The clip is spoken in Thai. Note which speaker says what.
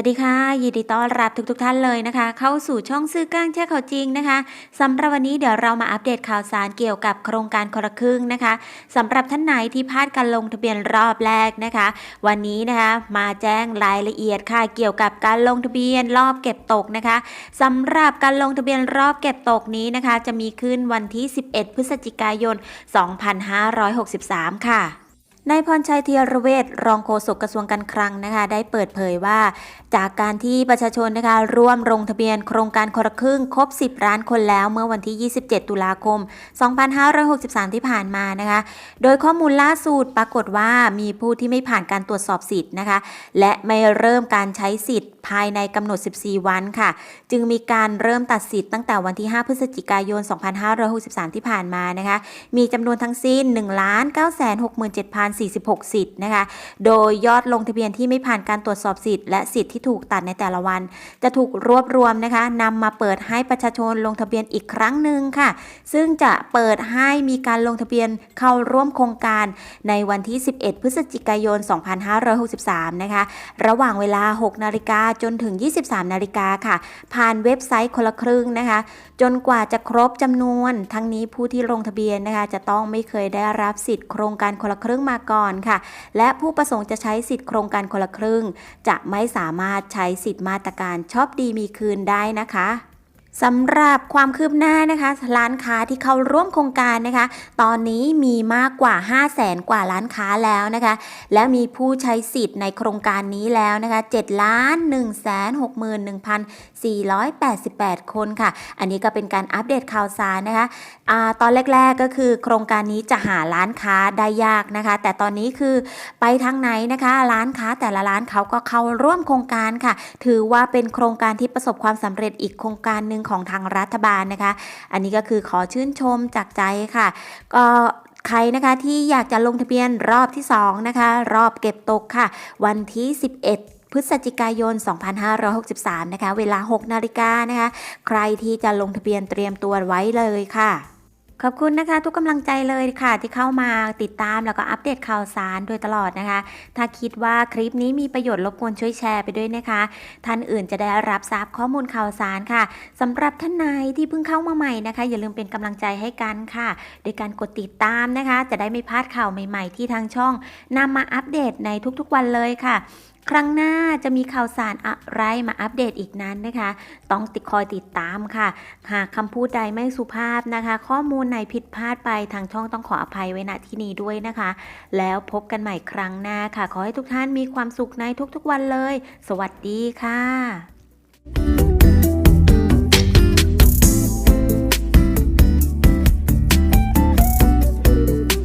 Speaker 1: วัสดีค่ะ ยินดีต้อนรับทุกๆทท่านเลยนะคะ เข้าสู่ช่องซื้อกลางแช่ข่าวจริงนะคะสำหรับวันนี้เดี๋ยวเรามาอัปเดตข่าวสารเกี่ยวกับโครงการคนละครึ่งนะคะสำหรับท่านไหนที่พลาดการลงทะเบียนรอบแรกนะคะ วันนี้นะคะมาแจ้งรายละเอียดค่ะเกี่ยวกับการลงทะเบียนรอบเก็บตกนะคะสำหรับการลงทะเบียนรอบเก็บตกนี้นะคะ จะมีขึ้นวันที่ 11 พฤศจิกายน 2563 ค่ะ นายพรชัยเทียรเวชรองโฆษกกระทรวงการคลังนะคะได้เปิดเผยว่า จากการที่ประชาชนนะคะร่วมลงทะเบียนโครงการคนละครึ่งครบ 10 ล้านคนแล้วเมื่อวันที่ 27 ตุลาคม 2563 ที่ผ่านมานะคะโดยข้อมูลล่าสุดปรากฏว่ามีผู้ที่ไม่ผ่านการตรวจสอบสิทธิ์นะคะและไม่เริ่มการใช้สิทธิ์ภายในกำหนด 14 วันค่ะ จึงมีการเริ่มตัดสิทธิ์ตั้งแต่วันที่ 5 พฤศจิกายน 2563 ที่ผ่านมานะคะมีจำนวนทั้งสิ้น 1 9 6 7 0 0 46 สิทธิ์นะคะ โดยยอดลงทะเบียนที่ไม่ผ่านการตรวจสอบสิทธิ์และสิทธิ์ที่ถูกตัดในแต่ละวัน จะถูกรวบรวมนะคะนำมาเปิดให้ประชาชนลงทะเบียนอีกครั้งหนึ่งค่ะ ซึ่งจะเปิดให้มีการลงทะเบียนเข้าร่วมโครงการในวันที่ 11 พฤศจิกายน 2563 นะคะ ระหว่างเวลา 6 นาฬิกาจนถึง 23 นาฬิกาค่ะ ผ่านเว็บไซต์คนละครึ่งนะคะ จนกว่าจะครบจำนวน ทั้งนี้ผู้ที่ลงทะเบียนนะคะ จะต้องไม่เคยได้รับสิทธิ์โครงการคนละครึ่งมาก่อนค่ะ และผู้ประสงค์จะใช้สิทธิโครงการคนละครึ่ง จะไม่สามารถใช้สิทธิ์มาตรการชอบดีมีคืนได้นะคะ สำหรับความคืบหน้านะคะร้านค้าที่เข้าร่วมโครงการนะคะ ตอนนี้มีมากกว่า 5 0 0แสนกว่าร้านค้าแล้วนะคะ และมีผู้ใช้สิทธิ์ในโครงการนี้แล้วนะคะ7ล้าน1 6 1 488 คนค่ะ อันนี้ก็เป็นการอัปเดตข่าวสารนะคะอาตอนแรก ๆก็คือโครงการนี้จะหาร้านค้าได้ยากนะคะ แต่ตอนนี้คือไปทางไหนนะคะ ร้านค้าแต่ละร้านเขาก็เข้าร่วมโครงการค่ะ ถือว่าเป็นโครงการที่ประสบความสำเร็จอีกโครงการหนึ่งของทางรัฐบาลนะคะ อันนี้ก็คือขอชื่นชมจากใจค่ะ ก็ใครนะคะที่อยากจะลงทะเบียนรอบที่ 2 นะคะ รอบเก็บตกค่ะ วันที่ 11พฤศจิกายน 2563 นะคะ เวลา 6 นาฬิกานะคะ ใครที่จะลงทะเบียนเตรียมตัวไว้เลยค่ะ ขอบคุณนะคะ ทุกกำลังใจเลยค่ะ ที่เข้ามาติดตามแล้วก็อัปเดตข่าวสารโดยตลอดนะคะ ถ้าคิดว่าคลิปนี้มีประโยชน์รบกวนช่วยแชร์ไปด้วยนะคะ ท่านอื่นจะได้รับทราบข้อมูลข่าวสารค่ะสำหรับท่านไหนที่เพิ่งเข้ามาใหม่นะคะ อย่าลืมเป็นกำลังใจให้กันค่ะ โดยการกดติดตามนะคะ จะได้ไม่พลาดข่าวใหม่ ๆ ที่ทางช่องนำมาอัปเดตในทุกๆวันเลยค่ะ ครั้งหน้าจะมีข่าวสารอะไรมาอัปเดตอีกนั้นนะคะ ต้องติดคอยติดตามค่ะ หากคำพูดใดไม่สุภาพนะคะ ข้อมูลไหนผิดพลาดไปทางช่องต้องขออภัยไว้ณที่นี้ด้วยนะคะ แล้วพบกันใหม่ครั้งหน้าค่ะ ขอให้ทุกท่านมีความสุขในทุกๆวันเลย สวัสดีค่ะ